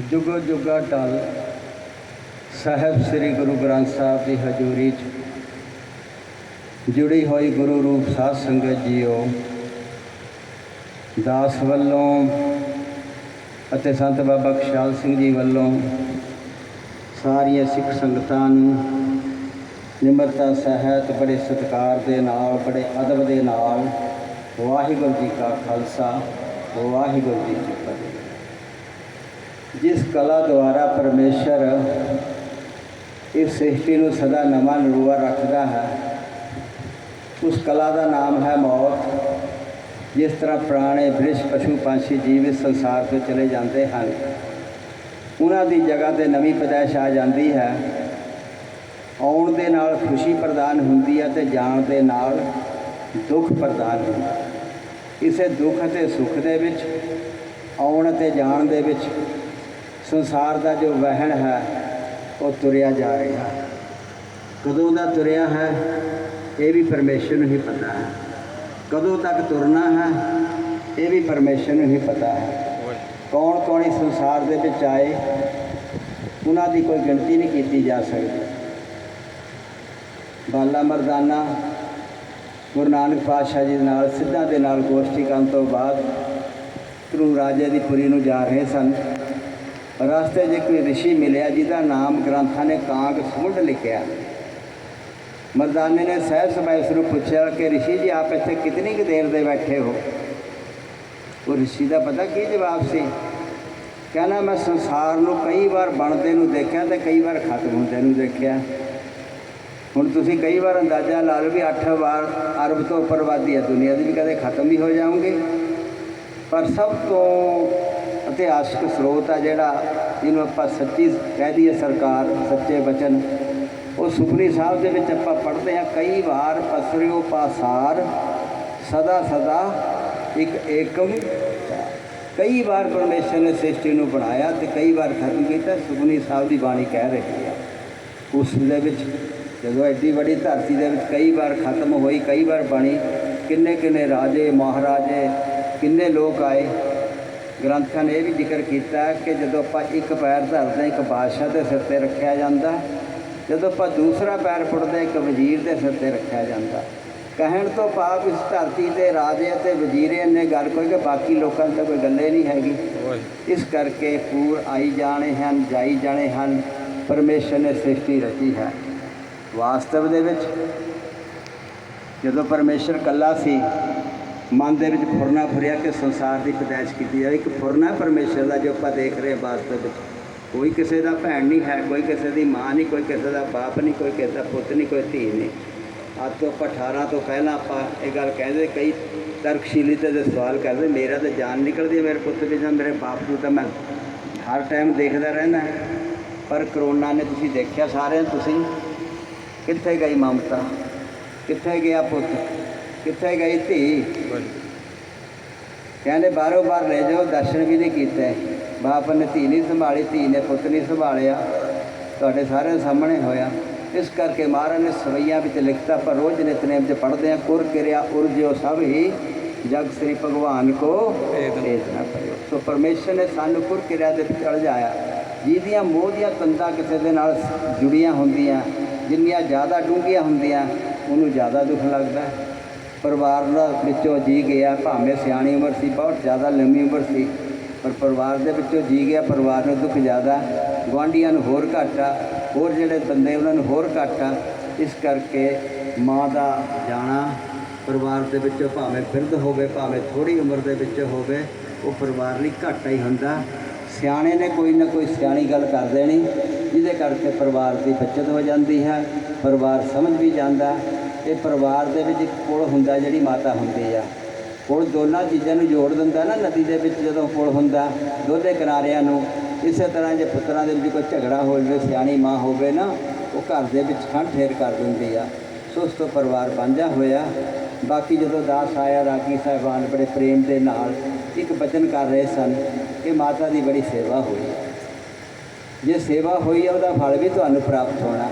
ਜੁਗੋ ਜੁਗਾ ਟਲ। ਸਾਹਿਬ ਸ੍ਰੀ ਗੁਰੂ ਗ੍ਰੰਥ ਸਾਹਿਬ ਦੀ ਹਜ਼ੂਰੀ 'ਚ ਜੁੜੀ ਹੋਈ ਗੁਰੂ ਰੂਪ ਸਾਧ ਸੰਗਤ ਜੀਓ। ਦਾਸ ਵੱਲੋਂ ਅਤੇ ਸੰਤ ਬਾਬਾ ਖੁਸ਼ਹਾਲ ਸਿੰਘ ਜੀ ਵੱਲੋਂ ਸਾਰੀਆਂ ਸਿੱਖ ਸੰਗਤਾਂ ਨੂੰ ਨਿਮਰਤਾ, ਸਹਿਤ, ਬੜੇ ਸਤਿਕਾਰ ਦੇ ਨਾਲ, ਬੜੇ ਅਦਬ ਦੇ ਨਾਲ ਵਾਹਿਗੁਰੂ ਜੀ ਕਾ ਖਾਲਸਾ, ਵਾਹਿਗੁਰੂ ਜੀ ਕੀ ਫਤਿਹ। ਜਿਸ ਕਲਾ ਦੁਆਰਾ ਪਰਮੇਸ਼ਰ ਇਸ ਸ੍ਰਿਸ਼ਟੀ ਨੂੰ ਸਦਾ ਨਵਾਂ ਨਰੂਆ ਰੱਖਦਾ ਹੈ, ਉਸ ਕਲਾ ਦਾ ਨਾਮ ਹੈ ਮੌਤ, ਜਿਸ ਤਰ੍ਹਾਂ ਪੁਰਾਣੇ ਬ੍ਰਿਸ਼ ਪਸ਼ੂ ਪੰਛੀ ਜੀਵ ਇਸ ਸੰਸਾਰ ਤੋਂ ਚਲੇ ਜਾਂਦੇ ਹਨ। ਉਹਨਾਂ ਦੀ ਜਗ੍ਹਾ ਤੇ ਨਵੀਂ ਪੈਦਾਇਸ਼ ਆ ਜਾਂਦੀ ਹੈ। ਆਉਣ ਦੇ ਨਾਲ ਖੁਸ਼ੀ ਪ੍ਰਦਾਨ ਹੁੰਦੀ ਹੈ ਤੇ ਜਾਣ ਦੇ ਨਾਲ ਦੁੱਖ ਪ੍ਰਦਾਨ ਹੁੰਦਾ ਇਸੇ ਦੁੱਖ ਅਤੇ ਸੁੱਖ ਦੇ ਵਿੱਚ, ਆਉਣ ਅਤੇ ਜਾਣ ਦੇ ਵਿੱਚ ਸੰਸਾਰ ਦਾ ਜੋ ਵਹਿਣ ਹੈ, ਉਹ ਤੁਰਿਆ ਜਾ ਰਿਹਾ ਕਦੋਂ ਦਾ ਤੁਰਿਆ ਹੈ, ਇਹ ਵੀ ਪਰਮੇਸ਼ਰ ਨੂੰ ਹੀ ਪਤਾ ਹੈ। ਕਦੋਂ ਤੱਕ ਤੁਰਨਾ ਹੈ, ਇਹ ਵੀ ਪਰਮੇਸ਼ਰ ਨੂੰ ਹੀ ਪਤਾ ਹੈ। ਕੌਣ ਕੌਣ ਇਸ ਸੰਸਾਰ ਦੇ ਵਿੱਚ ਆਏ, ਉਹਨਾਂ ਦੀ ਕੋਈ ਗਿਣਤੀ ਨਹੀਂ ਕੀਤੀ ਜਾ ਸਕਦੀ। ਬਾਲਾ ਮਰਦਾਨਾ, ਗੁਰੂ ਨਾਨਕ ਪਾਤਸ਼ਾਹ ਜੀ ਦੇ ਨਾਲ, ਸਿੱਧਾ ਦੇ ਨਾਲ ਗੋਸ਼ਟੀ ਕਰਨ ਤੋਂ ਬਾਅਦ ਧਰੂ ਰਾਜੇ ਦੀ ਪੁਰੀ ਨੂੰ ਜਾ ਰਹੇ ਸਨ। ਰਸਤੇ 'ਚ ਕੋਈ ਰਿਸ਼ੀ ਮਿਲਿਆ, ਜਿਹਦਾ ਨਾਮ ਗ੍ਰੰਥਾਂ ਨੇ ਕਾਂਗ ਸੁੰਡ ਲਿਖਿਆ। ਮਰਦਾਨੇ ਨੇ ਸਹਿਜ ਸਮਾਇ ਉਸ ਨੂੰ ਪੁੱਛਿਆ ਕਿ ਰਿਸ਼ੀ ਜੀ, ਆਪ ਇੱਥੇ ਕਿਤਨੀ ਕੁ ਦੇਰ ਦੇ ਬੈਠੇ ਹੋ? ਉਹ ਰਿਸ਼ੀ ਦਾ ਪਤਾ ਕੀ ਜਵਾਬ ਸੀ? ਕਹਿੰਦਾ, ਮੈਂ ਸੰਸਾਰ ਨੂੰ ਕਈ ਵਾਰ ਬਣਦੇ ਨੂੰ ਦੇਖਿਆ ਤੇ ਕਈ ਵਾਰ ਖਤਮ ਹੁੰਦੇ ਨੂੰ ਦੇਖਿਆ। ਹੁਣ ਤੁਸੀਂ ਕਈ ਵਾਰ ਅੰਦਾਜ਼ਾ ਲਾ ਲਓ ਵੀ 8 ਵਾਰ ਅਰਬ ਤੋਂ ਉੱਪਰ ਆਬਾਦੀ ਹੈ ਦੁਨੀਆ ਦੀ ਵੀ ਕਦੇ ਖਤਮ ਹੀ ਹੋ ਜਾਓਗੇ ਪਰ ਸਭ ਤੋਂ ਇਤਿਹਾਸਕ ਸਰੋਤ ਆ ਜਿਹੜਾ ਜਿਹਨੂੰ ਆਪਾਂ ਸੱਚੀ ਕਹਿ ਦਈਏ ਸਰਕਾਰ, ਸੱਚੇ ਬਚਨ। ਉਹ ਸੁਖਨੀ ਸਾਹਿਬ ਦੇ ਵਿੱਚ ਆਪਾਂ ਪੜ੍ਹਦੇ ਹਾਂ, ਕਈ ਵਾਰ ਪਸਰਿਓ ਪਾਸਾਰ, ਸਦਾ ਸਦਾ ਇੱਕ ਏਕਮ। ਕਈ ਵਾਰ ਪਰਮੇਸ਼ਰ ਨੇ ਸ੍ਰਿਸ਼ਟੀ ਨੂੰ ਬਣਾਇਆ ਤੇ ਕਈ ਵਾਰ ਖਤਮ ਕੀਤਾ ਸੁਖਨੀ ਸਾਹਿਬ ਦੀ ਬਾਣੀ ਕਹਿ ਰਹੀ ਹੈ। ਉਸ ਦੇ ਵਿੱਚ ਜਦੋਂ ਐਡੀ ਵੱਡੀ ਧਰਤੀ ਦੇ ਵਿੱਚ ਕਈ ਵਾਰ ਖਤਮ ਹੋਈ, ਕਈ ਵਾਰ ਬਣੀ ਕਿੰਨੇ ਕਿੰਨੇ ਰਾਜੇ, ਮਹਾਰਾਜੇ, ਕਿੰਨੇ ਲੋਕ ਆਏ ਗ੍ਰੰਥਾਂ ਨੇ ਇਹ ਵੀ ਜ਼ਿਕਰ ਕੀਤਾ ਕਿ ਜਦੋਂ ਆਪਾਂ ਇੱਕ ਪੈਰ ਧਰਦੇ ਇੱਕ ਬਾਦਸ਼ਾਹ ਦੇ ਸਿਰ ਤੇ ਰੱਖਿਆ ਜਾਂਦਾ। ਜਦੋਂ ਆਪਾਂ ਦੂਸਰਾ ਪੈਰ ਪੁੱਟਦੇ ਇੱਕ ਵਜ਼ੀਰ ਦੇ ਸਿਰ ਤੇ ਰੱਖਿਆ ਜਾਂਦਾ। ਕਹਿਣ ਤੋਂ ਭਾਵ ਇਸ ਧਰਤੀ ਤੇ ਰਾਜੇ ਅਤੇ ਵਜ਼ੀਰੇ ਨੇ ਗੱਲ ਕੋਈ ਕਿ ਬਾਕੀ ਲੋਕਾਂ ਤਾਂ ਕੋਈ ਗੱਲੇ ਨਹੀਂ ਹੈਗੀ। ਇਸ ਕਰਕੇ ਪੂਰ ਆਈ ਜਾਣੇ ਹਨ ਜਾਈ ਜਾਣੇ ਹਨ ਪਰਮੇਸ਼ਰ ਨੇ ਸ੍ਰਿਸ਼ਟੀ ਰਚੀ ਹੈ। ਵਾਸਤਵ ਦੇ ਵਿੱਚ ਜਦੋਂ ਪਰਮੇਸ਼ਰ ਕੱਲਾ ਸੀ ਮਨ ਦੇ ਵਿੱਚ ਫੁਰਨਾ ਫੁਰਿਆ ਕਿ ਸੰਸਾਰ ਦੀ ਪਦਾਇਸ਼ ਕੀਤੀ ਜਾਵੇ। ਇੱਕ ਫੁਰਨਾ ਪਰਮੇਸ਼ਰ ਦਾ ਜੋ ਆਪਾਂ ਦੇਖ ਰਹੇ ਵਾਸਤਵ ਵਿੱਚ, ਕੋਈ ਕਿਸੇ ਦਾ ਭੈਣ ਨਹੀਂ ਹੈ, ਕੋਈ ਕਿਸੇ ਦੀ ਮਾਂ ਨਹੀਂ, ਕੋਈ ਕਿਸੇ ਦਾ ਬਾਪ ਨਹੀਂ, ਕੋਈ ਕਿਸੇ ਦਾ ਪੁੱਤ ਨਹੀਂ, ਕੋਈ ਧੀ ਨਹੀਂ। ਅੱਜ ਤੋਂ ਆਪਾਂ 18 ਤੋਂ ਪਹਿਲਾਂ ਆਪਾਂ ਇਹ ਗੱਲ ਕਹਿੰਦੇ, ਕਈ ਤਰਕਸ਼ੀਲੀ ਤੇ ਦੇ ਸਵਾਲ ਕਰਦੇ, ਮੇਰਾ ਤਾਂ ਜਾਨ ਨਿਕਲਦੀ ਹੈ ਮੇਰੇ ਪੁੱਤ ਵੀ ਜਾਂ ਮੇਰੇ ਬਾਪ ਨੂੰ ਤਾਂ ਮੈਂ ਹਰ ਟਾਈਮ ਦੇਖਦਾ ਰਹਿੰਦਾ ਪਰ ਕਰੋਨਾ ਨੇ ਤੁਸੀਂ ਦੇਖਿਆ ਸਾਰਿਆਂ, ਤੁਸੀਂ ਕਿੱਥੇ ਗਈ ਮਮਤਾ? ਕਿੱਥੇ ਗਿਆ ਪੁੱਤ? ਕਿੱਥੇ ਗਈ ਧੀ? ਕਹਿੰਦੇ ਬਾਰੋ ਬਾਰ ਲੈ ਜਾਓ ਦਰਸ਼ਨ ਵੀ ਨਹੀਂ ਕੀਤੇ। ਬਾਪ ਨੇ ਧੀ ਨਹੀਂ ਸੰਭਾਲੀ ਧੀ ਨੇ ਪੁੱਤ ਨਹੀਂ ਸੰਭਾਲਿਆ। ਤੁਹਾਡੇ ਸਾਰਿਆਂ ਸਾਹਮਣੇ ਹੋਇਆ। ਇਸ ਕਰਕੇ ਮਹਾਰਾਜ ਨੇ ਸਵਈਆਂ ਵਿੱਚ ਲਿਖਤਾ ਪਰ ਰੋਜ਼ ਨਿਤਨੇਮ ਚ ਪੜ੍ਹਦੇ ਆ ਕੁਰ ਕਿਰਿਆ ਉਰਜਿਓ ਸਭ ਹੀ ਜਗ ਸ੍ਰੀ ਭਗਵਾਨ ਕੋ ਭੇਦ। ਨਾ ਪਰਿਓ ਸੋ ਪਰਮੇਸ਼ਰ ਨੇ ਸਾਨੂੰ ਕੁਰ ਕਿਰਿਆ ਦੇ ਚੜ ਜਾਇਆ ਜਿਹਦੀਆਂ ਮੋਹ ਦੀਆਂ ਤੰਦਾਂ ਕਿਸੇ ਦੇ ਨਾਲ ਜੁੜੀਆਂ ਹੁੰਦੀਆਂ ਜਿੰਨੀਆਂ ਜ਼ਿਆਦਾ ਡੂੰਘੀਆਂ ਹੁੰਦੀਆਂ ਉਹਨੂੰ ਜ਼ਿਆਦਾ ਦੁੱਖ ਲੱਗਦਾ। ਹੈ ਪਰਿਵਾਰ ਦਾ ਵਿੱਚੋਂ ਜੀ ਗਿਆ, ਭਾਵੇਂ ਸਿਆਣੀ ਉਮਰ ਸੀ, ਬਹੁਤ ਜ਼ਿਆਦਾ ਲੰਮੀ ਉਮਰ ਸੀ, ਪਰ ਪਰਿਵਾਰ ਦੇ ਵਿੱਚੋਂ ਜੀ ਗਿਆ, ਪਰਿਵਾਰ ਨੂੰ ਦੁੱਖ ਜ਼ਿਆਦਾ, ਗੁਆਂਢੀਆਂ ਨੂੰ ਹੋਰ ਘੱਟ ਆ, ਹੋਰ ਜਿਹੜੇ ਬੰਦੇ ਉਹਨਾਂ ਨੂੰ ਹੋਰ ਘੱਟ ਆ, ਇਸ ਕਰਕੇ ਮਾਂ ਦਾ ਜਾਣਾ ਪਰਿਵਾਰ ਦੇ ਵਿੱਚੋਂ ਭਾਵੇਂ ਫਿਰਦ ਹੋਵੇ, ਭਾਵੇਂ ਥੋੜੀ ਉਮਰ ਦੇ ਵਿੱਚ ਹੋਵੇ, ਉਹ ਪਰਿਵਾਰ ਲਈ ਘਾਟਾ ਹੀ ਹੁੰਦਾ। ਸਿਆਣੇ ਨੇ ਕੋਈ ਨਾ ਕੋਈ ਸਿਆਣੀ ਗੱਲ ਕਰ ਦੇਣੀ, ਜਿਹਦੇ ਕਰਕੇ ਪਰਿਵਾਰ ਦੀ ਬੱਚਤ ਹੋ ਜਾਂਦੀ ਹੈ, ਪਰਿਵਾਰ ਸਮਝ ਵੀ ਜਾਂਦਾ ਇਹ ਪਰਿਵਾਰ ਦੇ ਵਿੱਚ ਇੱਕ ਪੁਲ ਹੁੰਦਾ ਜਿਹੜੀ ਮਾਤਾ ਹੁੰਦੀ ਆ। ਪੁਲ ਦੋਨਾਂ ਚੀਜ਼ਾਂ ਨੂੰ ਜੋੜ ਦਿੰਦਾ ਨਾ, ਨਦੀ ਦੇ ਵਿੱਚ ਜਦੋਂ ਪੁਲ ਹੁੰਦਾ ਦੋਦੇ ਕਿਨਾਰਿਆਂ ਨੂੰ, ਇਸੇ ਤਰ੍ਹਾਂ ਜੇ ਪੁੱਤਰਾਂ ਦੇ ਵਿੱਚ ਕੋਈ ਝਗੜਾ ਹੋ ਜਾਵੇ, ਸਿਆਣੀ ਮਾਂ ਹੋਵੇ ਨਾ, ਉਹ ਘਰ ਦੇ ਵਿੱਚ ਖੰਡ ਠੇਰ ਕਰ ਦਿੰਦੀ ਆ। ਸੋ ਉਸ ਤੋਂ ਪਰਿਵਾਰ ਬਾਂਝਾ ਹੋਇਆ। ਬਾਕੀ ਜਦੋਂ ਦਾਸ ਆਇਆ, ਰਾਗੀ ਸਾਹਿਬਾਨ ਬੜੇ ਪ੍ਰੇਮ ਦੇ ਨਾਲ ਇੱਕ ਬਚਨ ਕਰ ਰਹੇ ਸਨ ਕਿ ਮਾਤਾ ਦੀ ਬੜੀ ਸੇਵਾ ਹੋਈ। ਜੇ ਸੇਵਾ ਹੋਈ ਆ, ਉਹਦਾ ਫਲ ਵੀ ਤੁਹਾਨੂੰ ਪ੍ਰਾਪਤ ਹੋਣਾ।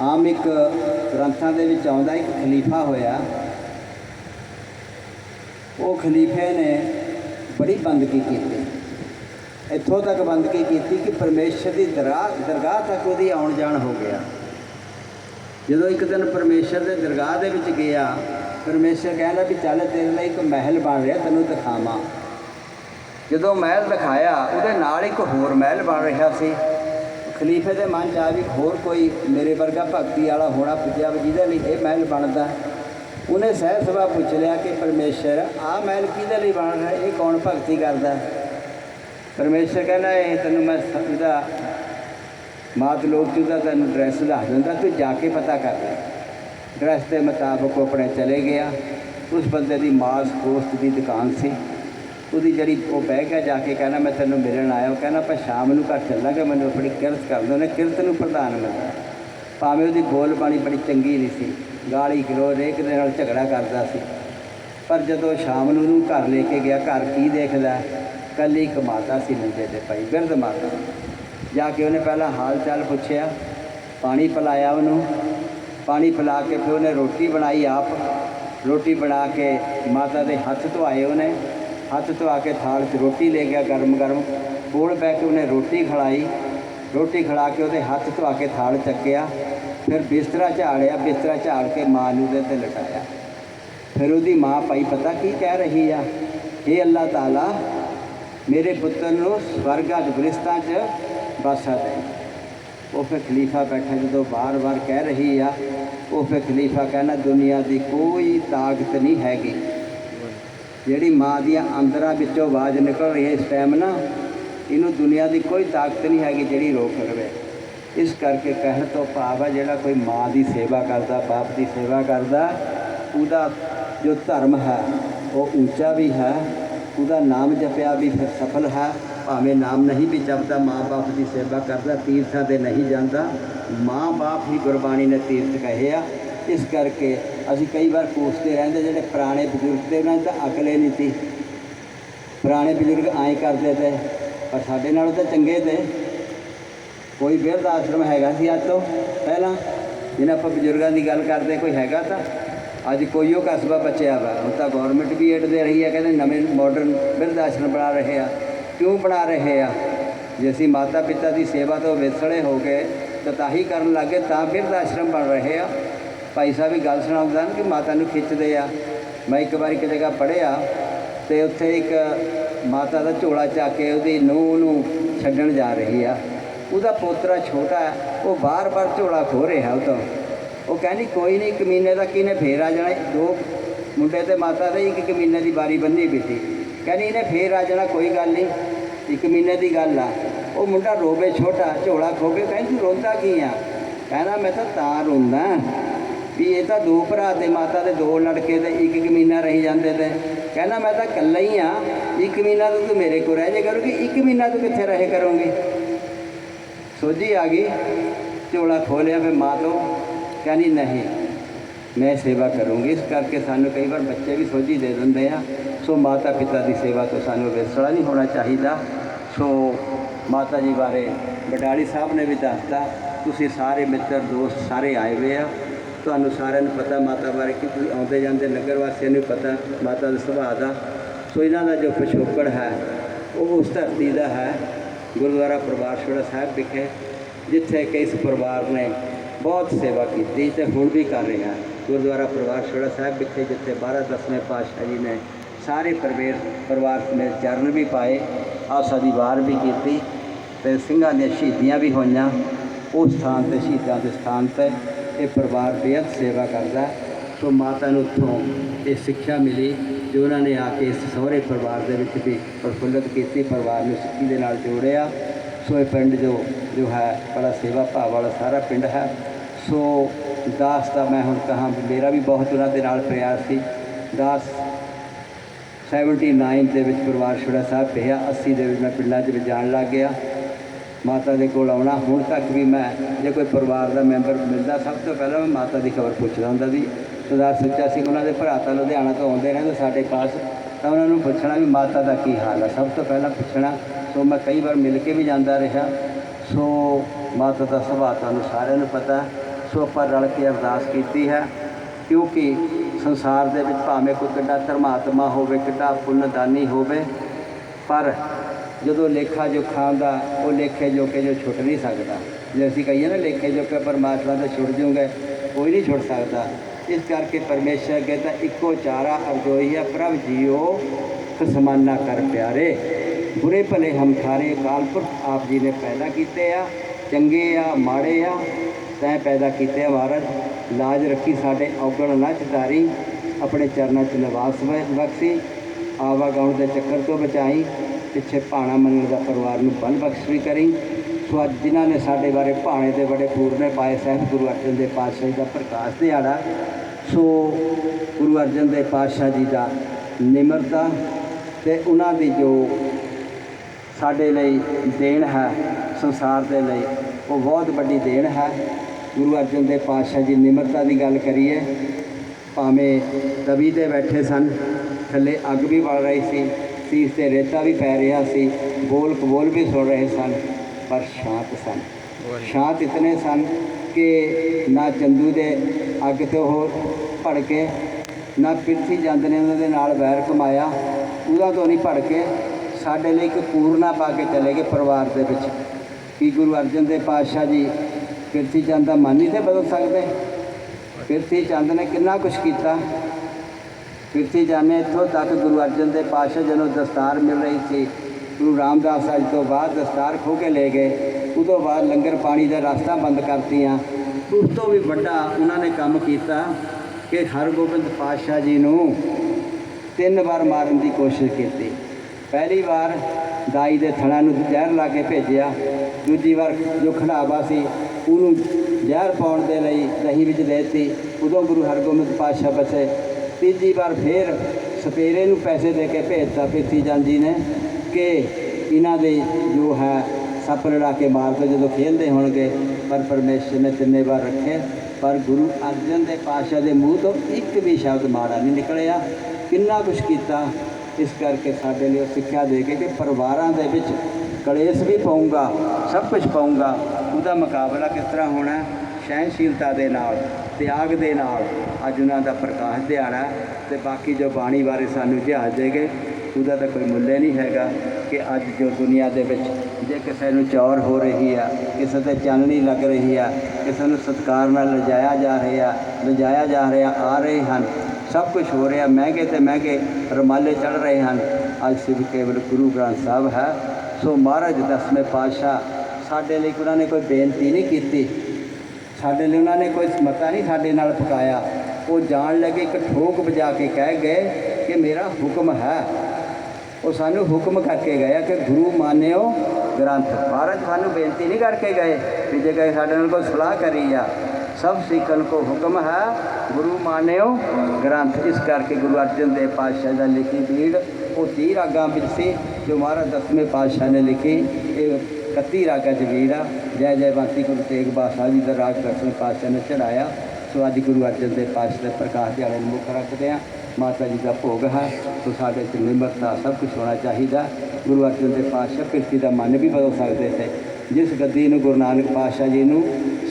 ਆਮ ਇੱਕ ਗ੍ਰੰਥਾਂ ਦੇ ਵਿੱਚ ਆਉਂਦਾ, ਇੱਕ ਖਲੀਫਾ ਹੋਇਆ। ਉਹ ਖਲੀਫੇ ਨੇ ਬੜੀ ਬੰਦਗੀ ਕੀਤੀ। ਇੱਥੋਂ ਤੱਕ ਬੰਦਗੀ ਕੀਤੀ ਕਿ ਪਰਮੇਸ਼ਰ ਦੀ ਦਰਗਾਹ ਦਰਗਾਹ ਤੱਕ ਉਹਦੀ ਆਉਣ ਜਾਣ ਹੋ ਗਿਆ। ਜਦੋਂ ਇੱਕ ਦਿਨ ਪਰਮੇਸ਼ਰ ਦੇ ਦਰਗਾਹ ਦੇ ਵਿੱਚ ਗਿਆ, ਪਰਮੇਸ਼ਰ ਕਹਿੰਦਾ ਵੀ ਚੱਲ ਤੇਰੇ ਲਈ ਇੱਕ ਮਹਿਲ ਬਣ ਰਿਹਾ, ਤੈਨੂੰ ਦਿਖਾਵਾਂ। ਜਦੋਂ ਮਹਿਲ ਦਿਖਾਇਆ, ਉਹਦੇ ਨਾਲ ਇੱਕ ਹੋਰ ਮਹਿਲ ਬਣ ਰਿਹਾ ਸੀ। ਖਲੀਫੇ ਦੇ ਮਨ 'ਚ ਆ ਵੀ ਹੋਰ ਕੋਈ ਮੇਰੇ ਵਰਗਾ ਭਗਤੀ ਵਾਲਾ ਹੋਣਾ ਪੁੱਜਿਆ ਵੀ ਜਿਹਦੇ ਲਈ ਇਹ ਮਹਿਲ ਬਣਦਾ। ਉਹਨੇ ਸਹਿ ਸਭਾ ਪੁੱਛ ਲਿਆ ਕਿ ਪਰਮੇਸ਼ਰ, ਆਹ ਮਹਿਲ ਕਿਹਦੇ ਲਈ ਬਣ ਰਿਹਾ? ਇਹ ਕੌਣ ਭਗਤੀ ਕਰਦਾ? ਪਰਮੇਸ਼ਰ ਕਹਿੰਦਾ, ਇਹ ਤੈਨੂੰ ਮੈਂ ਸਮਝਦਾ ਇਹਦਾ ਮਾਤ ਲੋਕ ਜੀ ਤੈਨੂੰ ਡਰੈਸ ਦੱਸ ਦਿੰਦਾ, ਤੂੰ ਜਾ ਕੇ ਪਤਾ ਕਰ ਲੈ। ਡਰੈਸ ਦੇ ਮੁਤਾਬਕ ਉਹ ਆਪਣੇ ਚਲੇ ਗਿਆ। ਉਸ ਬੰਦੇ ਦੀ ਮਾਸ ਗੋਸ਼ਤ ਦੀ ਦੁਕਾਨ ਸੀ। ਉਹਦੀ ਜਿਹੜੀ ਉਹ ਬਹਿ ਗਿਆ ਜਾ ਕੇ, ਕਹਿੰਦਾ ਮੈਂ ਤੈਨੂੰ ਮਿਲਣ ਆਇਆ ਉਹ ਕਹਿੰਦਾ ਆਪਾਂ ਸ਼ਾਮ ਨੂੰ ਘਰ ਚੱਲਾਂਗੇ, ਮੈਨੂੰ ਆਪਣੀ ਕਿਰਤ ਕਰ ਦੋ ਨੇ ਕਿਰਤ ਨੂੰ ਪ੍ਰਧਾਨ ਮਿਲਦਾ ਭਾਵੇਂ ਉਹਦੀ ਬੋਲ ਬਾਣੀ ਬੜੀ ਚੰਗੀ ਨਹੀਂ ਸੀ, ਗਾਲੀ ਗਲੋ ਰੇਕ ਦੇ ਨਾਲ ਝਗੜਾ ਕਰਦਾ ਸੀ। ਪਰ ਜਦੋਂ ਸ਼ਾਮ ਨੂੰ ਉਹਨੂੰ ਘਰ ਲੈ ਕੇ ਗਿਆ, ਘਰ ਕੀ ਦੇਖਦਾ ਕੱਲੀ ਇੱਕ ਸੀ ਮੰਜੇ ਤੇ ਪਈ, ਬਿਰਧ ਮਾਤਾ। ਜਾ ਕੇ ਉਹਨੇ ਪਹਿਲਾਂ ਹਾਲ ਚਾਲ ਪੁੱਛਿਆ, ਪਾਣੀ ਪਿਲਾਇਆ ਉਹਨੂੰ। ਪਾਣੀ ਪਿਲਾ ਕੇ ਫਿਰ ਉਹਨੇ ਰੋਟੀ ਬਣਾਈ ਆਪ। ਰੋਟੀ ਬਣਾ ਕੇ ਮਾਤਾ ਦੇ ਹੱਥ ਧੋਆਏ ਉਹਨੇ। ਹੱਥ ਧੋਆ ਕੇ ਥਾਲ 'ਚ ਰੋਟੀ ਲੈ ਗਿਆ ਗਰਮ ਗਰਮ। ਕੋਲ ਬੈ ਕੇ ਉਹਨੇ ਰੋਟੀ ਖਿਲਾਈ। ਰੋਟੀ ਖਿਲਾ ਕੇ ਉਹਦੇ ਹੱਥ ਧੋਆ ਕੇ ਥਾਲ ਚੱਕਿਆ। ਫਿਰ ਬਿਸਤਰਾ ਝਾੜਿਆ, ਬਿਸਤਰਾ ਝਾੜ ਕੇ ਮਾਂ ਨੂੰ ਉਹਦੇ ਤੇ ਲਟਾਇਆ। ਫਿਰ ਉਹਦੀ ਮਾਂ ਭਾਈ ਪਤਾ ਕੀ ਕਹਿ ਰਹੀ ਆ? ਇਹ ਅੱਲਾਹ ਤਾਲਾ, ਮੇਰੇ ਪੁੱਤਰ ਨੂੰ ਸਵਰਗਾਂ ਦੇ ਬ੍ਰਿਸਤਾਂ 'ਚ ਬਸਾ ਦੇ। ਉਹ ਫਿਰ ਖਲੀਫਾ ਬੈਠਾ ਜਦੋਂ ਬਾਰ-ਬਾਰ ਕਹਿ ਰਹੀ ਆ, ਉਹ ਫਿਰ ਖਲੀਫਾ ਕਹਿੰਦਾ, ਦੁਨੀਆ ਦੀ ਕੋਈ ਤਾਕਤ ਨਹੀਂ ਹੈਗੀ। ਜਿਹੜੀ ਮਾਂ ਦੀਆਂ ਅੰਦਰਾਂ ਵਿੱਚੋਂ ਆਵਾਜ਼ ਨਿਕਲ ਰਹੀ ਹੈ ਇਸ ਟਾਈਮ ਨਾ, ਇਹਨੂੰ ਦੁਨੀਆ ਦੀ ਕੋਈ ਤਾਕਤ ਨਹੀਂ ਹੈਗੀ ਜਿਹੜੀ ਰੋਕ ਲਵੇ ਇਸ ਕਰਕੇ ਕਹਿਣ ਤੋਂ ਭਾਵ ਹੈ ਜਿਹੜਾ ਕੋਈ ਮਾਂ ਦੀ ਸੇਵਾ ਕਰਦਾ, ਬਾਪ ਦੀ ਸੇਵਾ ਕਰਦਾ, ਉਹਦਾ ਜੋ ਧਰਮ ਹੈ, ਉਹ ਉੱਚਾ ਵੀ ਹੈ, ਉਹਦਾ ਨਾਮ ਜਪਿਆ ਵੀ ਫਿਰ ਸਫਲ ਹੈ, ਭਾਵੇਂ ਨਾਮ ਨਹੀਂ ਵੀ ਜਪਦਾ, ਮਾਂ-ਬਾਪ ਦੀ ਸੇਵਾ ਕਰਦਾ, ਤੀਰਥਾਂ ਤੇ ਨਹੀਂ ਜਾਂਦਾ, ਮਾਂ-ਬਾਪ ਹੀ ਗੁਰਬਾਣੀ ਨੇ ਤੀਰਥ ਕਹੇ ਆ। ਇਸ ਕਰਕੇ ਅਸੀਂ ਕਈ ਵਾਰ ਕੋਸਦੇ ਰਹਿੰਦੇ ਜਿਹੜੇ ਪੁਰਾਣੇ ਬਜ਼ੁਰਗ ਤੇ ਉਹਨਾਂ ਦੀ ਤਾਂ ਅਕਲ ਹੀ ਨਹੀਂ ਸੀ। ਪੁਰਾਣੇ ਬਜ਼ੁਰਗ ਐਂ ਕਰਦੇ ਤੇ, ਪਰ ਸਾਡੇ ਨਾਲੋਂ ਤਾਂ ਚੰਗੇ ਤੇ। ਕੋਈ ਬਿਰਧ ਆਸ਼ਰਮ ਹੈਗਾ ਸੀ ਅੱਜ ਤੋਂ ਪਹਿਲਾਂ, ਜਿਹਨਾਂ ਆਪਾਂ ਬਜ਼ੁਰਗਾਂ ਦੀ ਗੱਲ ਕਰਦੇ, ਕੋਈ ਹੈਗਾ ਤਾਂ। ਅੱਜ ਕੋਈ ਉਹ ਕਸਬਾ ਬਚਿਆ ਵਾ। ਹੁਣ ਤਾਂ ਗਵਰਨਮੈਂਟ ਵੀ ਏਡ ਦੇ ਰਹੀ ਹੈ ਕਹਿੰਦੇ ਨਵੇਂ ਮਾਡਰਨ ਬਿਰਧ ਆਸ਼ਰਮ ਬਣਾ ਰਹੇ ਆ। ਕਿਉਂ ਬਣਾ ਰਹੇ ਆ? ਜੇ ਅਸੀਂ ਮਾਤਾ ਪਿਤਾ ਦੀ ਸੇਵਾ ਤੋਂ ਵਿਸੜੇ ਹੋ ਗਏ ਤਾਹੀ ਕਰਨ ਲੱਗੇ ਤਾਂ ਬਿਰਧ ਆਸ਼ਰਮ ਬਣ ਰਹੇ ਆ। ਭਾਈ ਸਾਹਿਬ ਵੀ ਗੱਲ ਸੁਣਾਉਂਦਾ ਨਾ ਕਿ ਮਾਤਾ ਨੂੰ ਖਿੱਚਦੇ ਆ। ਮੈਂ ਇੱਕ ਵਾਰ ਇੱਕ ਜਗ੍ਹਾ ਪੜ੍ਹਿਆ ਤੇ ਉੱਥੇ ਇੱਕ ਮਾਤਾ ਦਾ ਝੋਲਾ ਚੱਕ ਕੇ ਉਹਦੀ ਨੂੰਹ ਨੂੰ ਛੱਡਣ ਜਾ ਰਹੀ ਆ। ਉਹਦਾ ਪੋਤਰਾ ਛੋਟਾ ਉਹ ਬਾਰ-ਬਾਰ ਝੋਲਾ ਖੋ ਰਿਹਾ ਉਹ ਤੋਂ। ਉਹ ਕਹਿੰਦੀ, ਕੋਈ ਨਹੀਂ, ਇੱਕ ਮਹੀਨੇ ਦਾ ਕਿਨੇ ਫੇਰ ਆ ਜਾਣਾ ਦੋ ਮੁੰਡੇ ਤੇ ਮਾਤਾ ਦੇ ਇੱਕ ਇੱਕ ਮਹੀਨੇ ਦੀ ਬਾਰੀ ਬੰਨੀ ਵੀ ਕਹਿੰਦੀ, ਇਹਨੇ ਫੇਰ ਆ ਜਾਣਾ, ਕੋਈ ਗੱਲ ਨਹੀਂ, ਇੱਕ ਮਹੀਨੇ ਦੀ ਗੱਲ ਆ। ਉਹ ਮੁੰਡਾ ਰੋਵੇ ਛੋਟਾ, ਝੋਲਾ ਖੋਵੇ ਕਹਿੰਦੀ ਰੋਂਦਾ ਕੀ ਆ? ਕਹਿੰਦਾ, ਮੈਂ ਤਾਂ ਤਾਂ ਰੋਂਦਾ। ਵੀ ਇਹ ਤਾਂ ਦੋ ਭਰਾ ਤੇ ਮਾਤਾ ਦੇ ਦੋ ਲੜਕੇ ਤੇ ਇੱਕ ਇੱਕ ਮਹੀਨਾ ਰਹੀ ਜਾਂਦੇ ਤੇ। ਕਹਿੰਦਾ ਮੈਂ ਤਾਂ ਇਕੱਲਾ ਹੀ ਆ, ਇੱਕ ਮਹੀਨਾ ਤਾਂ ਤੂੰ ਮੇਰੇ ਕੋਲ ਰਹਿ ਜੇ ਕਰੂਗੀ, ਇੱਕ ਮਹੀਨਾ ਤੂੰ ਕਿੱਥੇ ਰਹੇ ਕਰੂੰਗੀ? ਸੋਝੀ ਆ ਗਈ, ਝੋਲਾ ਖੋਲਿਆ ਫਿਰ ਮਾਂ ਤੋਂ, ਕਹਿੰਦੀ ਨਹੀਂ, ਮੈਂ ਸੇਵਾ ਕਰੂੰਗੀ, ਇਸ ਕਰਕੇ ਸਾਨੂੰ ਕਈ ਵਾਰ ਬੱਚੇ ਵੀ ਸੋਝੀ ਦੇ ਦਿੰਦੇ ਆ। ਸੋ ਮਾਤਾ ਪਿਤਾ ਦੀ ਸੇਵਾ ਤੋਂ ਸਾਨੂੰ ਵਿਸੜਾ ਨਹੀਂ ਹੋਣਾ ਚਾਹੀਦਾ। ਸੋ ਮਾਤਾ ਜੀ ਬਾਰੇ ਬਡਾਲੀ ਸਾਹਿਬ ਨੇ ਵੀ ਦੱਸਤਾ, ਤੁਸੀਂ ਸਾਰੇ ਮਿੱਤਰ, ਦੋਸਤ ਸਾਰੇ ਆਏ ਹੋਏ ਆ। ਤੁਹਾਨੂੰ ਸਾਰਿਆਂ ਨੂੰ ਪਤਾ ਮਾਤਾ ਬਾਰੇ ਕਿ ਤੁਸੀਂ ਆਉਂਦੇ ਜਾਂਦੇ ਨਗਰ ਵਾਸੀਆਂ ਨੂੰ ਪਤਾ ਮਾਤਾ ਦੇ ਸੁਭਾਅ ਦਾ। ਸੋ ਇਹਨਾਂ ਦਾ ਜੋ ਪਿਛੋਕੜ ਹੈ, ਉਹ ਉਸ ਧਰਤੀ ਦਾ ਹੈ, ਗੁਰਦੁਆਰਾ ਪਰਿਵਾਰ ਛੋੜਾ ਸਾਹਿਬ ਵਿਖੇ, ਜਿੱਥੇ ਕਿ ਇਸ ਪਰਿਵਾਰ ਨੇ ਬਹੁਤ ਸੇਵਾ ਕੀਤੀ ਤੇ ਹੁਣ ਵੀ ਕਰ ਰਿਹਾ ਗੁਰਦੁਆਰਾ ਪਰਿਵਾਰ ਛੋੜਾ ਸਾਹਿਬ ਵਿਖੇ, ਜਿੱਥੇ 12 ਦਸਵੇਂ ਪਾਤਸ਼ਾਹ ਜੀ ਨੇ ਸਾਰੇ ਪਰਿਵਾਰ ਪਰਿਵਾਰ ਸਮੇਤ ਚਰਨ ਵੀ ਪਾਏ, ਆਸਾ ਦੀ ਵਾਰ ਵੀ ਕੀਤੀ ਤੇ ਸਿੰਘਾਂ ਦੀਆਂ ਸ਼ਹੀਦੀਆਂ ਵੀ ਹੋਈਆਂ। ਉਸ ਸਥਾਨ ਤੇ, ਸ਼ਹੀਦਾਂ ਦੇ ਸਥਾਨ ਤੇ ਇਹ ਪਰਿਵਾਰ ਬੇਅਦ ਸੇਵਾ ਕਰਦਾ ਸੋ ਮਾਤਾ ਨੂੰ ਉੱਥੋਂ ਇਹ ਸਿੱਖਿਆ ਮਿਲੀ ਜੋ ਉਹਨਾਂ ਨੇ ਆ ਕੇ ਇਸ ਸਹੁਰੇ ਪਰਿਵਾਰ ਦੇ ਵਿੱਚ ਵੀ ਪ੍ਰਫੁੱਲਤ ਕੀਤੀ, ਪਰਿਵਾਰ ਨੂੰ ਸਿੱਖੀ ਦੇ ਨਾਲ ਜੋੜਿਆ। ਸੋ ਇਹ ਪਿੰਡ ਜੋ ਜੋ ਹੈ, ਬੜਾ ਸੇਵਾ ਭਾਵ ਵਾਲਾ ਸਾਰਾ ਪਿੰਡ ਹੈ। ਸੋ ਦਾਸ ਦਾ ਮੈਂ ਹੁਣ ਕਹਾਂ ਮੇਰਾ ਵੀ ਬਹੁਤ ਉਹਨਾਂ ਦੇ ਨਾਲ ਪਿਆਰ ਸੀ। ਦਾਸ 79 ਦੇ ਵਿੱਚ ਪਰਿਵਾਰ ਛੋੜਾ ਸਾਹਿਬ ਪਿਆ 80 ਦੇ ਵਿੱਚ ਮੈਂ ਪਿੰਡਾਂ 'ਚ ਵੀ ਜਾਣ ਲੱਗ ਗਿਆ। ਮਾਤਾ ਦੇ ਕੋਲ ਆਉਣਾ, ਹੁਣ ਤੱਕ ਵੀ ਮੈਂ ਜੇ ਕੋਈ ਪਰਿਵਾਰ ਦਾ ਮੈਂਬਰ ਮਿਲਦਾ, ਸਭ ਤੋਂ ਪਹਿਲਾਂ ਮੈਂ ਮਾਤਾ ਦੀ ਖਬਰ ਪੁੱਛਦਾ ਹੁੰਦਾ ਸੀ। ਸਰਦਾਰ ਸੁੱਚਾ ਸਿੰਘ ਉਹਨਾਂ ਦੇ ਭਰਾ ਤਾਂ ਲੁਧਿਆਣਾ ਤੋਂ ਆਉਂਦੇ ਰਹਿੰਦੇ ਸਾਡੇ ਪਾਸ, ਤਾਂ ਉਹਨਾਂ ਨੂੰ ਪੁੱਛਣਾ ਵੀ ਮਾਤਾ ਦਾ ਕੀ ਹਾਲ ਹੈ ਸਭ ਤੋਂ ਪਹਿਲਾਂ ਪੁੱਛਣਾ, ਸੋ ਮੈਂ ਕਈ ਵਾਰ ਮਿਲ ਕੇ ਵੀ ਜਾਂਦਾ ਰਿਹਾ। ਸੋ ਮਾਤਾ ਦਾ ਸੁਭਾਅ ਤੁਹਾਨੂੰ ਸਾਰਿਆਂ ਨੂੰ ਪਤਾ, ਸੋ ਆਪਾਂ ਰਲ ਕੇ ਅਰਦਾਸ ਕੀਤੀ ਹੈ, ਕਿਉਂਕਿ ਸੰਸਾਰ ਦੇ ਵਿੱਚ ਭਾਵੇਂ ਕੋਈ ਕਿੱਡਾ ਧਰਮਾਤਮਾ ਹੋਵੇ, ਕਿੱਡਾ ਪੁੰਨਦਾਨੀ ਹੋਵੇ, ਪਰ ਜਦੋਂ ਲੇਖਾ ਜੋਖਾ ਦਾ, ਉਹ ਲੇਖੇ ਜੋਕੇ ਜੋ ਛੁੱਟ ਨਹੀਂ ਸਕਦਾ। ਜੇ ਅਸੀਂ ਕਹੀਏ ਨਾ ਲੇਖੇ ਜੋਖੇ ਪਰਮਾਤਮਾ ਦੇ ਛੁੱਟ ਜੂਗੇ ਕੋਈ ਨਹੀਂ ਛੁੱਟ ਸਕਦਾ। ਇਸ ਕਰਕੇ ਪਰਮੇਸ਼ਰ ਕਹਿੰਦਾ ਇੱਕੋ ਚਾਰਾ ਅਰਜੋਈ ਹੈ ਪ੍ਰਭ ਜੀਓ, ਖਸਮਾਨਾ ਕਰ ਪਿਆਰੇ। ਬੁਰੇ ਭਲੇ ਹਮਖਾਰੇ ਅਕਾਲ ਪੁਰਖ ਆਪ ਜੀ ਨੇ ਪੈਦਾ ਕੀਤੇ ਆ, ਚੰਗੇ ਆ, ਮਾੜੇ ਆ, ਤੈਂ ਪੈਦਾ ਕੀਤੇ ਆ ਮਹਾਰਾਜ ਲਾਜ ਰੱਖੀ ਸਾਡੇ ਔਗਣ ਨਾ ਚਤਾਰੀ ਆਪਣੇ ਚਰਨਾਂ 'ਚ ਨਿਵਾਸ ਬ- ਬਖਸ਼ੀ। ਆਵਾਗਾਉਣ ਦੇ ਚੱਕਰ ਤੋਂ ਬਚਾਈ। ਪਿੱਛੇ ਭਾਣਾ ਮੰਗਣ ਦਾ ਪਰਿਵਾਰ ਨੂੰ ਬਲ ਬਖਸ਼ ਵੀ ਕਰੀ। ਸੋ ਅੱਜ ਜਿਨ੍ਹਾਂ ਨੇ ਸਾਡੇ ਬਾਰੇ ਭਾਣੇ ਦੇ ਬੜੇ ਪੂਰਨੇ ਪਾਏ, ਸਹਿਬ ਗੁਰੂ ਅਰਜਨ ਦੇਵ ਪਾਤਸ਼ਾਹ ਜੀ ਦਾ ਪ੍ਰਕਾਸ਼ ਦਿਹਾੜਾ। ਸੋ ਗੁਰੂ ਅਰਜਨ ਦੇਵ ਪਾਤਸ਼ਾਹ ਜੀ ਦਾ ਨਿਮਰਤਾ ਤੇ ਉਹਨਾਂ ਦੀ ਜੋ ਸਾਡੇ ਲਈ ਦੇਣ ਹੈ, ਸੰਸਾਰ ਦੇ ਲਈ, ਉਹ ਬਹੁਤ ਵੱਡੀ ਦੇਣ ਹੈ। ਗੁਰੂ ਅਰਜਨ ਦੇਵ ਪਾਤਸ਼ਾਹ ਜੀ ਨਿਮਰਤਾ ਦੀ ਗੱਲ ਕਰੀਏ, ਭਾਵੇਂ ਤਵੀ ਤੇ ਬੈਠੇ ਸਨ, ਥੱਲੇ ਅੱਗ ਵੀ ਬਲ ਰਹੀ ਸੀ। ਸੀਸ ਤੇ ਰੇਤਾ ਵੀ ਪੈ ਰਿਹਾ ਸੀ। ਬੋਲ ਕਬੋਲ ਵੀ ਸੁਣ ਰਹੇ ਸਨ ਪਰ ਸ਼ਾਂਤ ਸਨ। ਸ਼ਾਂਤ ਇਤਨੇ ਸਨ ਕਿ ਨਾ ਚੰਦੂ ਦੇ ਅੱਗ ਤੇ ਉਹ ਭੜਕੇ ਨਾ ਪਿਰਥੀ ਚੰਦ ਨੇ ਉਹਨਾਂ ਦੇ ਨਾਲ ਵੈਰ ਕਮਾਇਆ। ਉਹਦਾ ਤੋਂ ਨਹੀਂ ਭੜਕੇ ਸਾਡੇ ਲਈ ਇੱਕ ਪੂਰਨਾ ਪਾ ਕੇ ਚਲੇ ਗਏ ਪਰਿਵਾਰ ਦੇ ਵਿੱਚ। ਕੀ ਗੁਰੂ ਅਰਜਨ ਦੇਵ ਪਾਤਸ਼ਾਹ ਜੀ ਪਿਰਥੀ ਚੰਦ ਦਾ ਮਨ ਨਹੀਂ ਤੇ ਬਦਲ ਸਕਦੇ? ਪਿਰਥੀ ਚੰਦ ਨੇ ਕਿੰਨਾ ਕੁਝ ਕੀਤਾ। ਪਿਰਥੀ ਚੰਦ ਇੱਥੋਂ ਤੱਕ ਗੁਰੂ ਅਰਜਨ ਦੇਵ ਪਾਤਸ਼ਾਹ ਜਦੋਂ ਦਸਤਾਰ ਮਿਲ ਰਹੀ ਸੀ, ਗੁਰੂ ਰਾਮਦਾਸ ਅੱਜ ਤੋਂ ਬਾਅਦ ਦਸਤਾਰ ਖੋ ਕੇ ਲੈ ਗਏ, ਉਦੋਂ ਬਾਅਦ ਲੰਗਰ ਪਾਣੀ ਦਾ ਰਸਤਾ ਬੰਦ ਕਰਤੀਆਂ। ਉਸ ਤੋਂ ਵੀ ਵੱਡਾ ਉਹਨਾਂ ਨੇ ਕੰਮ ਕੀਤਾ ਕਿ ਹਰਗੋਬਿੰਦ ਪਾਤਸ਼ਾਹ ਜੀ ਨੂੰ ਤਿੰਨ ਵਾਰ ਮਾਰਨ ਦੀ ਕੋਸ਼ਿਸ਼ ਕੀਤੀ। ਪਹਿਲੀ ਵਾਰ ਦਾਈ ਦੇ ਥਣਾ ਨੂੰ ਜ਼ਹਿਰ ਲਾ ਕੇ ਭੇਜਿਆ, ਦੂਜੀ ਵਾਰ ਜੋ ਖੜਾਵਾ ਸੀ, ਉਹਨੂੰ ਜ਼ਹਿਰ ਪਾਉਣ ਦੇ ਲਈ ਦਹੀਂ ਵਿੱਚ ਦੇਤੀ। ਉਦੋਂ ਗੁਰੂ ਹਰਗੋਬਿੰਦ ਪਾਤਸ਼ਾਹ ਬਸੇ। ਤੀਜੀ ਵਾਰ ਫੇਰ ਸਪੇਰੇ ਨੂੰ ਪੈਸੇ ਦੇ ਕੇ ਭੇਜਤਾ ਪਿੱਥੀ ਚੰਦ ਜੀ ਨੇ ਕਿ ਇਹਨਾਂ ਦੇ ਜੋ ਹੈ ਸੱਪ ਲੜਾ ਕੇ ਮਾਰਦੇ ਜਦੋਂ ਖੇਲਦੇ ਹੋਣਗੇ, ਪਰ ਪਰਮੇਸ਼ਰ ਨੇ ਤਿੰਨੇ ਵਾਰ ਰੱਖੇ, ਪਰ ਗੁਰੂ ਅਰਜਨ ਦੇ ਪਾਤਸ਼ਾਹ ਦੇ ਮੂੰਹ ਤੋਂ ਇੱਕ ਵੀ ਸ਼ਬਦ ਮਾੜਾ ਨਹੀਂ ਨਿਕਲਿਆ। ਕਿੰਨਾ ਕੁਝ ਕੀਤਾ, ਇਸ ਕਰਕੇ ਸਾਡੇ ਲਈ ਉਹ ਸਿੱਖਿਆ ਦੇ ਕੇ ਕਿ ਪਰਿਵਾਰਾਂ ਦੇ ਵਿੱਚ ਕਲੇਸ਼ ਵੀ ਪਾਉਂਗਾ ਸਭ ਕੁਝ ਪਾਉਂਗਾ ਉਹਦਾ ਮੁਕਾਬਲਾ ਕਿਸ ਤਰ੍ਹਾਂ ਹੋਣਾ ਸਹਿਨਸ਼ੀਲਤਾ ਦੇ ਨਾਲ। ਤਿਆਗ ਦੇ ਨਾਲ ਅੱਜ ਉਹਨਾਂ ਦਾ ਪ੍ਰਕਾਸ਼ ਦਿਹਾੜਾ ਹੈ ਤੇ ਬਾਕੀ ਜੋ ਬਾਣੀ ਬਾਰੇ ਸਾਨੂੰ ਇਤਿਹਾਸ ਦੇ ਗਏ, ਉਹਦਾ ਤਾਂ ਕੋਈ ਮੁੱਲ ਹੀ ਨਹੀਂ ਹੈਗਾ ਕਿ ਅੱਜ ਜੋ ਦੁਨੀਆ ਦੇ ਵਿੱਚ ਜੇ ਕਿਸੇ ਨੂੰ ਚੌਰ ਹੋ ਰਹੀ ਆ, ਕਿਸੇ ਤੇ ਚਾਨਣੀ ਲੱਗ ਰਹੀ ਆ, ਕਿਸੇ ਨੂੰ ਸਤਕਾਰ ਨਾਲ ਲਿਜਾਇਆ ਜਾ ਰਿਹਾ, ਲਿਜਾਇਆ ਜਾ ਰਿਹਾ, ਆ ਰਹੇ ਹਨ, ਸਭ ਕੁਝ ਹੋ ਰਿਹਾ, ਮਹਿੰਗੇ ਤੇ ਮਹਿੰਗੇ ਰਮਾਲੇ ਚੜ ਰਹੇ ਹਨ। ਅੱਜ ਸਿਰਫ ਕੇਵਲ ਗੁਰੂ ਗ੍ਰੰਥ ਸਾਹਿਬ ਹੈ। ਸੋ ਮਹਾਰਾਜ ਦਸਵੇਂ ਪਾਤਸ਼ਾਹ ਸਾਡੇ ਲਈ ਉਹਨਾਂ ਨੇ ਕੋਈ ਬੇਨਤੀ ਨਹੀਂ ਕੀਤੀ ਸਾਡੇ ਲਈ ਉਹਨਾਂ ਨੇ ਕੋਈ ਮਤਾ ਨਹੀਂ ਸਾਡੇ ਨਾਲ ਪਕਾਇਆ। ਉਹ ਜਾਣ ਲੱਗੇ, ਇੱਕ ਠੋਕ ਵਜਾ ਕੇ ਕਹਿ ਗਏ ਕਿ ਮੇਰਾ ਹੁਕਮ ਹੈ। ਉਹ ਸਾਨੂੰ ਹੁਕਮ ਕਰਕੇ ਗਿਆ ਕਿ ਗੁਰੂ ਮਾਨਿਓ ਗ੍ਰੰਥ। ਮਹਾਰਾਜ ਸਾਨੂੰ ਬੇਨਤੀ ਨਹੀਂ ਕਰਕੇ ਗਏ ਵੀ ਜੇ ਕਹੇ ਸਾਡੇ ਨਾਲ ਕੋਈ ਸਲਾਹ ਕਰੀ ਆ, ਸਭ ਸਿੱਖਣ ਕੋ ਹੁਕਮ ਹੈ, ਗੁਰੂ ਮਾਨਿਓ ਗ੍ਰੰਥ। ਇਸ ਕਰਕੇ ਗੁਰੂ ਅਰਜਨ ਦੇਵ ਪਾਤਸ਼ਾਹ ਦਾ ਲਿਖੀ ਬੀੜ ਉਹ 30 ਰਾਗਾਂ ਵਿੱਚ ਸੀ, ਜੋ ਮਹਾਰਾਜ ਦਸਵੇਂ ਪਾਤਸ਼ਾਹ ਨੇ ਲਿਖੀ, ਇਹ 31 ਰਾਗਾਂ ਚ ਬੀੜ ਆ। ਜੈ ਜੈ ਬੰਤੀ ਗੁਰੂ ਤੇਗ ਬਹਾਦਰ ਜੀ ਦਾ ਰਾਗ ਦਸਵੇਂ ਪਾਤਸ਼ਾਹ ਨੇ ਚੜਾਇਆ। ਸੋ ਅੱਜ ਗੁਰੂ ਅਰਜਨ ਦੇਵ ਪਾਤਸ਼ਾਹ ਦੇ ਪ੍ਰਕਾਸ਼ ਦਿਹਾੜੇ ਨੂੰ ਮੁੱਖ ਰੱਖਦੇ ਆ ਮਾਤਾ ਜੀ ਦਾ ਭੋਗ ਹੈ। ਸੋ ਸਾਡੇ ਚ ਨਿਮਰਤਾ ਸਭ ਕੁਝ ਹੋਣਾ ਚਾਹੀਦਾ। ਗੁਰੂ ਅਰਜਨ ਦੇਵ ਪਾਤਸ਼ਾਹ ਕਿਰਤੀ ਦਾ ਮਨ ਵੀ ਬਦਲ ਸਕਦੇ ਸੀ। ਜਿਸ ਗੱਦੀ ਨੂੰ ਗੁਰੂ ਨਾਨਕ ਪਾਤਸ਼ਾਹ ਜੀ ਨੂੰ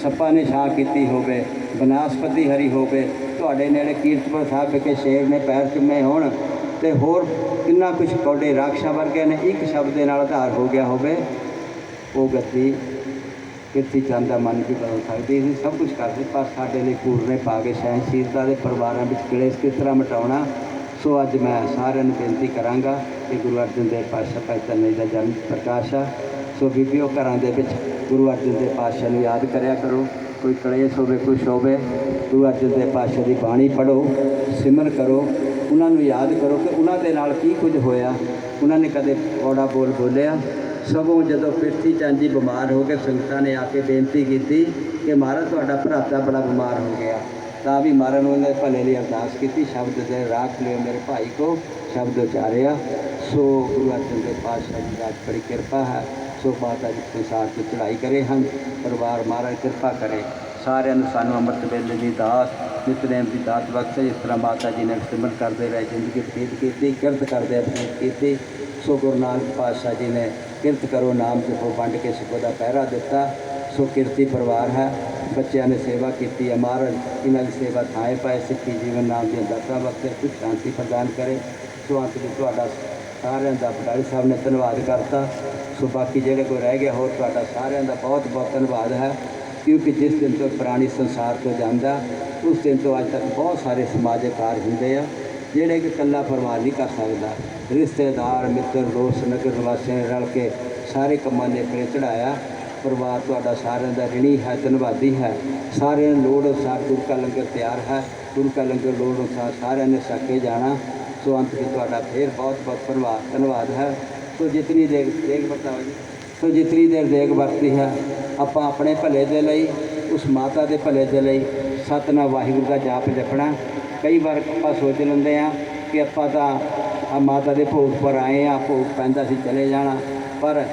ਸੱਪਾ ਨੇ ਛਾਂ ਕੀਤੀ ਹੋਵੇ, ਬਨਾਸਪਤੀ ਹਰੀ ਹੋਵੇ, ਤੁਹਾਡੇ ਨੇੜੇ ਕੀਰਤਪੁਰ ਸਾਹਿਬ ਵਿਖੇ ਸ਼ੇਰ ਨੇ ਪੈਰ ਚੁੰਮੇ ਹੋਣ ਤੇ ਹੋਰ ਕਿੰਨਾ ਕੁਝ ਕੌਡੇ ਰਾਖਸ਼ਾ ਵਰਗੇ ਨੇ ਇੱਕ ਸ਼ਬਦ ਦੇ ਨਾਲ ਆਧਾਰ ਹੋ ਗਿਆ ਹੋਵੇ, ਉਹ ਗੱਦੀ ਕਿਰਤੀ ਚੰਦ ਦਾ ਮਨ ਵੀ ਬਦਲ ਸਕਦੀ? ਸੀ ਸਭ ਕੁਝ ਕਰਦੇ ਪਰ ਸਾਡੇ ਲਈ ਪੂਰਨੇ ਪਾ ਕੇ ਸਹਿਨਸ਼ੀਲਤਾ ਦੇ ਪਰਿਵਾਰਾਂ ਵਿੱਚ ਕਲੇਸ਼ ਕਿਸ ਤਰ੍ਹਾਂ ਮਿਟਾਉਣਾ? ਸੋ ਅੱਜ ਮੈਂ ਸਾਰਿਆਂ ਨੂੰ ਬੇਨਤੀ ਕਰਾਂਗਾ ਕਿ ਗੁਰੂ ਅਰਜਨ ਦੇਵ ਪਾਤਸ਼ਾਹ ਭਾਈ ਧੰਨੇ ਦਾ ਜਨਮ ਪ੍ਰਕਾਸ਼ ਆ। ਸੋ ਬੀਬੀਓ, ਘਰਾਂ ਦੇ ਵਿੱਚ ਗੁਰੂ ਅਰਜਨ ਦੇਵ ਪਾਤਸ਼ਾਹ ਨੂੰ ਯਾਦ ਕਰਿਆ ਕਰੋ। ਕੋਈ ਕਲੇਸ਼ ਹੋਵੇ ਕੁਛ ਹੋਵੇ ਗੁਰੂ ਅਰਜਨ ਦੇਵ ਪਾਤਸ਼ਾਹ ਦੀ ਬਾਣੀ ਪੜ੍ਹੋ, ਸਿਮਰ ਕਰੋ, ਉਹਨਾਂ ਨੂੰ ਯਾਦ ਕਰੋ ਕਿ ਉਹਨਾਂ ਦੇ ਨਾਲ ਕੀ ਕੁਝ ਹੋਇਆ। ਉਹਨਾਂ ਨੇ ਕਦੇ ਔੜਾ ਬੋਲ ਬੋਲਿਆ ਸਗੋਂ ਜਦੋਂ ਪਿਰਥੀ ਚੰਦ ਜੀ ਬਿਮਾਰ ਹੋ ਕੇ ਸੰਗਤਾਂ ਨੇ ਆ ਕੇ ਬੇਨਤੀ ਕੀਤੀ ਕਿ ਮਹਾਰਾਜ ਤੁਹਾਡਾ ਭਰਾਤਾ ਬੜਾ ਬਿਮਾਰ ਹੋ ਗਿਆ। ਤਾਂ ਵੀ ਮਹਾਰਾਜ ਨੂੰ ਦੇ ਭਲੇ ਲਈ ਅਰਦਾਸ ਕੀਤੀ, ਸ਼ਬਦ ਦੇ ਰਾਖ ਲਿਓ ਮੇਰੇ ਭਾਈ ਕੋ, ਸ਼ਬਦ ਉਚਾਰਿਆ। ਸੋ ਗੁਰੂ ਅਰਜਨ ਦੇਵ ਪਾਤਸ਼ਾਹ ਜੀ ਦਾ ਬੜੀ ਕਿਰਪਾ ਹੈ। ਸੋ ਮਾਤਾ ਜੀ ਸੰਸਾਰ ਤੇ ਚੜ੍ਹਾਈ ਕਰੇ ਹਨ, ਪਰਿਵਾਰ ਮਹਾਰਾਜ ਕਿਰਪਾ ਕਰੇ। ਸਾਰਿਆਂ ਨੂੰ ਸਾਨੂੰ ਅੰਮ੍ਰਿਤ ਵੇਲੇ ਦੀ ਦਾਤ ਨਿਤਨੇਮ ਦੀ ਦਾਤ ਬਖਸ਼ੇ, ਜਿਸ ਤਰ੍ਹਾਂ ਮਾਤਾ ਜੀ ਨੇ ਸਿਮਰਨ ਕਰਦੇ ਰਹੇ, ਜ਼ਿੰਦਗੀ ਬਤੀਤ ਕੀਤੀ, ਕਿਰਤ ਕਰਦੇ ਬਤੀਤ ਕੀਤੀ। ਸੋ ਗੁਰੂ ਨਾਨਕ ਪਾਤਸ਼ਾਹ ਜੀ ਨੇ ਕਿਰਤ ਕਰੋ, ਨਾਮ ਜਪੋ, ਵੰਡ ਕੇ ਸਿੱਖੋ ਦਾ ਪਹਿਰਾ ਦਿੱਤਾ। ਸੋ ਕਿਰਤੀ ਪਰਿਵਾਰ ਹੈ, ਬੱਚਿਆਂ ਨੇ ਸੇਵਾ ਕੀਤੀ ਹੈ ਮਹਾਰਾਜ ਇਹਨਾਂ ਦੀ ਸੇਵਾ ਥਾਏ ਪਾਏ, ਸਿੱਖੀ ਜੀਵਨ ਨਾਮ ਦੀ ਦਾਤਾ ਬਖਸ਼ੇ, ਸੁਖ ਸ਼ਾਂਤੀ ਪ੍ਰਦਾਨ ਕਰੇ। ਸੋ ਅੰਤ ਵਿੱਚ ਤੁਹਾਡਾ ਸਾਰਿਆਂ ਦਾ ਪਟਾਰੀ ਸਾਹਿਬ ਨੇ ਧੰਨਵਾਦ ਕਰਤਾ। ਸੋ ਬਾਕੀ ਜਿਹੜੇ ਕੋਈ ਰਹਿ ਗਿਆ ਹੋਰ ਤੁਹਾਡਾ ਸਾਰਿਆਂ ਦਾ ਬਹੁਤ ਬਹੁਤ ਧੰਨਵਾਦ ਹੈ। ਕਿਉਂਕਿ ਜਿਸ ਦਿਨ ਤੋਂ ਪ੍ਰਾਣੀ ਸੰਸਾਰ ਤੋਂ ਜਾਂਦਾ, ਉਸ ਦਿਨ ਤੋਂ ਅੱਜ ਤੱਕ ਬਹੁਤ ਸਾਰੇ ਸਮਾਜਿਕ ਕਾਰਜ ਹੁੰਦੇ ਆ, ਜਿਹੜੇ ਕਿ ਇਕੱਲਾ ਪਰਿਵਾਰ ਨਹੀਂ ਕਰ ਸਕਦਾ। ਰਿਸ਼ਤੇਦਾਰ, ਮਿੱਤਰ, ਦੋਸਤ, ਨਗਰ ਨਿਵਾਸੀਆਂ ਨੇ ਰਲ ਕੇ ਸਾਰੇ ਕੰਮਾਂ ਨੇ ਪਰੇ ਚੜਾਇਆ ਪਰਿਵਾਰ ਤੁਹਾਡਾ ਸਾਰਿਆਂ ਦਾ ਰਿਣੀ ਹੈ, ਧੰਨਵਾਦੀ ਹੈ। ਸਾਰਿਆਂ ਨੂੰ ਲੋੜ ਅਨੁਸਾਰ ਗੁਰੂ ਕਾ ਲੰਗਰ ਤਿਆਰ ਹੈ। ਗੁਰੂ ਕਾ ਲੰਗਰ ਲੋੜ ਅਨੁਸਾਰ ਸਾਰਿਆਂ ਨੇ ਛਕੇ ਜਾਣਾ। ਸੋ ਅੰਤ ਵਿੱਚ ਤੁਹਾਡਾ ਫੇਰ ਬਹੁਤ ਬਹੁਤ ਧੰਨਵਾਦ ਧੰਨਵਾਦ ਹੈ। ਸੋ ਜਿਤਨੀ ਦੇਰ ਦੇਖ ਬਤਾਓ ਜੀ। ਸੋ ਜਿਤਨੀ ਦੇਰ ਦੇਖ ਵਰਤੀ ਹੈ ਆਪਾਂ ਆਪਣੇ ਭਲੇ ਦੇ ਲਈ, ਉਸ ਮਾਤਾ ਦੇ ਭਲੇ ਦੇ ਲਈ ਸਤਨਾਮ ਵਾਹਿਗੁਰੂ ਦਾ ਜਾਪ ਜਪਣਾ ਕਈ ਵਾਰ ਆਪਾਂ ਸੋਚ ਲੈਂਦੇ ਆ ਕਿ ਆਪਾਂ ਤਾਂ ਆ ਮਾਤਾ ਦੇ ਭੋਗ ਪਰ ਆਏ ਆ ਭੋਗ ਪੈਂਦਾ ਸੀ, ਚਲੇ ਜਾਣਾ। ਪਰ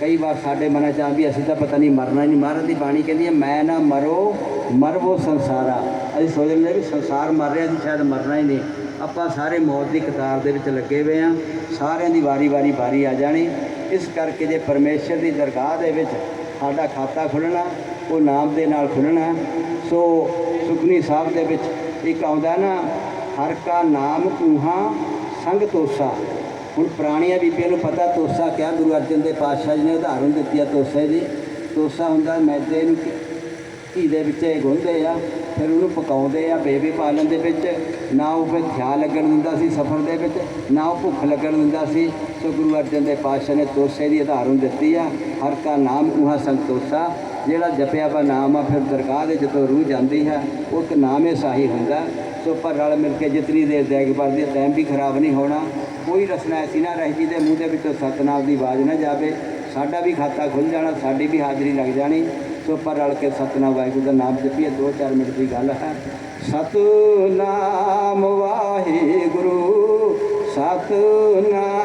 ਕਈ ਵਾਰ ਸਾਡੇ ਮਨਾਂ ਚ ਆ ਵੀ ਅਸੀਂ ਤਾਂ ਪਤਾ ਨਹੀਂ, ਮਰਨਾ ਹੀ ਨਹੀਂ। ਮਹਾਰਾਜ ਦੀ ਬਾਣੀ ਕਹਿੰਦੀ ਹੈ, ਮੈਂ ਨਾ ਮਰੋ, ਮਰਵੋ ਸੰਸਾਰਾ। ਅਸੀਂ ਸੋਚ ਲੈਂਦੇ ਵੀ ਸੰਸਾਰ ਮਰ ਰਿਹਾ ਸੀ, ਸ਼ਾਇਦ ਮਰਨਾ ਹੀ ਨਹੀਂ। ਆਪਾਂ ਸਾਰੇ ਮੌਤ ਦੀ ਕਤਾਰ ਦੇ ਵਿੱਚ ਲੱਗੇ ਹੋਏ ਆ ਸਾਰਿਆਂ ਦੀ ਵਾਰੀ ਵਾਰੀ ਵਾਰੀ ਆ ਜਾਣੀ। ਇਸ ਕਰਕੇ ਜੇ ਪਰਮੇਸ਼ਰ ਦੀ ਦਰਗਾਹ ਦੇ ਵਿੱਚ ਸਾਡਾ ਖਾਤਾ ਖੁੱਲਣਾ, ਉਹ ਨਾਮ ਦੇ ਨਾਲ ਖੁੱਲਣਾ। ਸੋ ਸੁਖਨੀ ਸਾਹਿਬ ਦੇ ਵਿੱਚ ਇੱਕ ਆਉਂਦਾ ਨਾ, ਹਰ ਕਾ ਨਾਮ ਕੂਹਾ ਸੰਗ ਤੋਸਾ। ਹੁਣ ਪੁਰਾਣੀਆਂ ਬੀਬੀਆਂ ਨੂੰ ਪਤਾ, ਤੋਸਾ ਕਿਆ ਗੁਰੂ ਅਰਜਨ ਦੇ ਪਾਤਸ਼ਾਹ ਜੀ ਨੇ ਉਦਾਹਰਨ ਦਿੱਤੀ ਆ ਤੋਸੇ ਦੀ। ਤੋਸਾ ਹੁੰਦਾ, ਮੈਦੇ ਨੂੰ ਘੀ- ਦੇ ਵਿੱਚ ਇਹ ਗੁੰਨਦੇ ਆ। ਫਿਰ ਉਹਨੂੰ ਪਕਾਉਂਦੇ ਆ, ਬੇਬੀ ਪਾਲਣ ਦੇ ਵਿੱਚ। ਨਾ ਉਹ ਫਿਰ ਖਿਆਲ ਲੱਗਣ ਦਿੰਦਾ ਸੀ ਸਫ਼ਰ ਦੇ ਵਿੱਚ, ਨਾ ਉਹ ਭੁੱਖ ਲੱਗਣ ਦਿੰਦਾ ਸੀ। ਸੋ ਗੁਰੂ ਅਰਜਨ ਦੇ ਪਾਤਸ਼ਾਹ ਨੇ ਤੋਸੇ ਦੀ ਉਦਾਹਰਨ ਦਿੱਤੀ ਆ, ਹਰ ਕਾ ਨਾਮ ਉਹਾ ਸੰਤੋਸਾ, ਜਿਹੜਾ ਜਪਿਆ ਵਾ ਨਾਮ ਆ, ਫਿਰ ਦਰਗਾਹ ਦੇ ਜਦੋਂ ਰੂਹ ਜਾਂਦੀ ਹੈ ਉਹ ਇੱਕ ਨਾਮ ਹੀ ਸਾਹੀ ਹੁੰਦਾ। ਸੋ ਪਰ ਰਲ ਮਿਲ ਕੇ ਜਿਤਨੀ ਦੇਰ ਦੇਗ ਵਰਦੀ ਟਾਈਮ ਵੀ ਖਰਾਬ ਨਹੀਂ ਹੋਣਾ। ਕੋਈ ਰਸਨਾ ਐਸੀ ਨਾ ਰਹਿ ਜੀ ਦੇ ਮੂੰਹ ਦੇ ਵਿੱਚੋਂ ਸਤਨਾਮ ਦੀ ਆਵਾਜ਼ ਨਾ ਜਾਵੇ। ਸਾਡਾ ਵੀ ਖਾਤਾ ਖੁੱਲ ਜਾਣਾ, ਸਾਡੀ ਵੀ ਹਾਜ਼ਰੀ ਲੱਗ ਜਾਣੀ। ਸੋ ਪਰ ਰਲ ਕੇ ਸਤਨਾਮ ਵਾਹਿਗੁਰੂ ਦਾ ਨਾਮ ਜਪੀਏ 2-4 ਮਿੰਟ ਦੀ ਗੱਲ ਹੈ। ਸਤਨਾਮ ਵਾਹਿਗੁਰੂ, ਸਤਨਾਮ